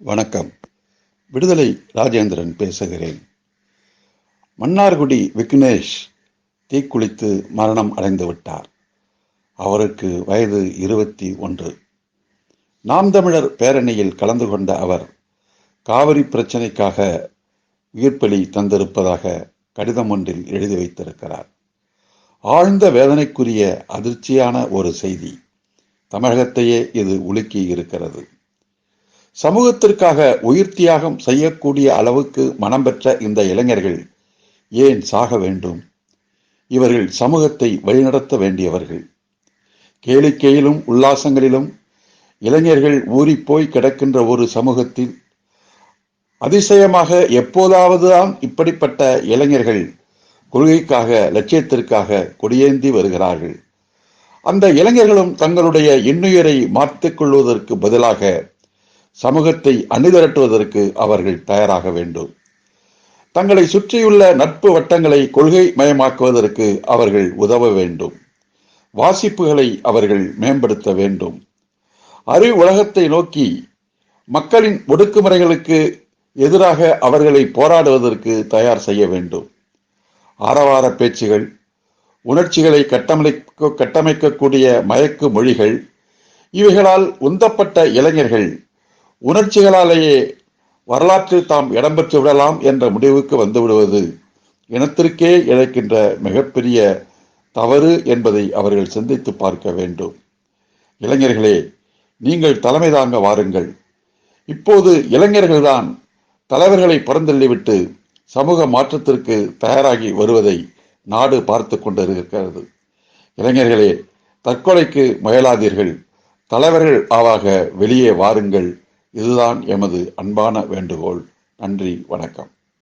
வணக்கம். விடுதலை ராஜேந்திரன் பேசுகிறேன். மன்னார்குடி விக்னேஷ் தீக்குளித்து மரணம் அடைந்து விட்டார். அவருக்கு வயது இருபத்தி ஒன்று. நாம் தமிழர் பேரணியில் கலந்து கொண்ட அவர் காவிரி பிரச்சனைக்காக உயிர்ப்பலி தந்திருப்பதாக கடிதம் ஒன்றில் எழுதி வைத்திருக்கிறார். ஆழ்ந்த வேதனைக்குரிய அதிர்ச்சியான ஒரு செய்தி. தமிழகத்தையே இது உலுக்கி இருக்கிறது சமூகத்திற்காக உயிர் தியாகம் செய்யக்கூடிய அளவுக்கு மனம் பெற்ற இந்த இளைஞர்கள் ஏன் சாக வேண்டும்? இவர்கள் சமூகத்தை வழிநடத்த வேண்டியவர்கள். கேளிக்கையிலும் உல்லாசங்களிலும் இளைஞர்கள் ஊறிப்போய் கிடக்கின்ற ஒரு சமூகத்தில் அதிசயமாக எப்போதாவது தான் இப்படிப்பட்ட இளைஞர்கள் கொள்கைக்காக லட்சியத்திற்காக கொடியேந்தி வருகிறார்கள். அந்த இளைஞர்களும் தங்களுடைய இன்னுயிரை மாற்றிக் கொள்வதற்கு பதிலாக சமூகத்தை அணிதிரட்டுவதற்கு அவர்கள் தயாராக வேண்டும். தங்களை சுற்றியுள்ள நட்பு வட்டங்களை கொள்கை மயமாக்குவதற்கு அவர்கள் உதவ வேண்டும். வாசிப்புகளை அவர்கள் மேம்படுத்த வேண்டும். அறிவு உலகத்தை நோக்கி மக்களின் ஒடுக்குமுறைகளுக்கு எதிராக அவர்களை போராடுவதற்கு தயார் செய்ய வேண்டும். ஆரவார பேச்சுகள் உணர்ச்சிகளை கட்டமைக்க கட்டமைக்கக்கூடிய மயக்கு மொழிகள் இவைகளால் உந்தப்பட்ட இளைஞர்கள் உணர்ச்சிகளாலேயே வரலாற்றில் தாம் இடம்பெற்று விடலாம் என்ற முடிவுக்கு வந்துவிடுவது இனத்திற்கே இழைக்கின்ற மிகப்பெரிய தவறு என்பதை அவர்கள் சிந்தித்து பார்க்க வேண்டும். இளைஞர்களே நீங்கள் தலைமை தாங்க வாருங்கள். இப்போது இளைஞர்கள்தான் தலைவர்களை புறந்தள்ளிவிட்டு சமூக மாற்றத்திற்கு தயாராகி வருவதை நாடு பார்த்து கொண்டிருக்கிறது. இளைஞர்களே தற்கொலைக்கு முயலாதீர்கள். தலைவர்கள் ஆவாக வெளியே வாருங்கள். இதுதான் எமது அன்பான வேண்டுகோள். நன்றி வணக்கம்.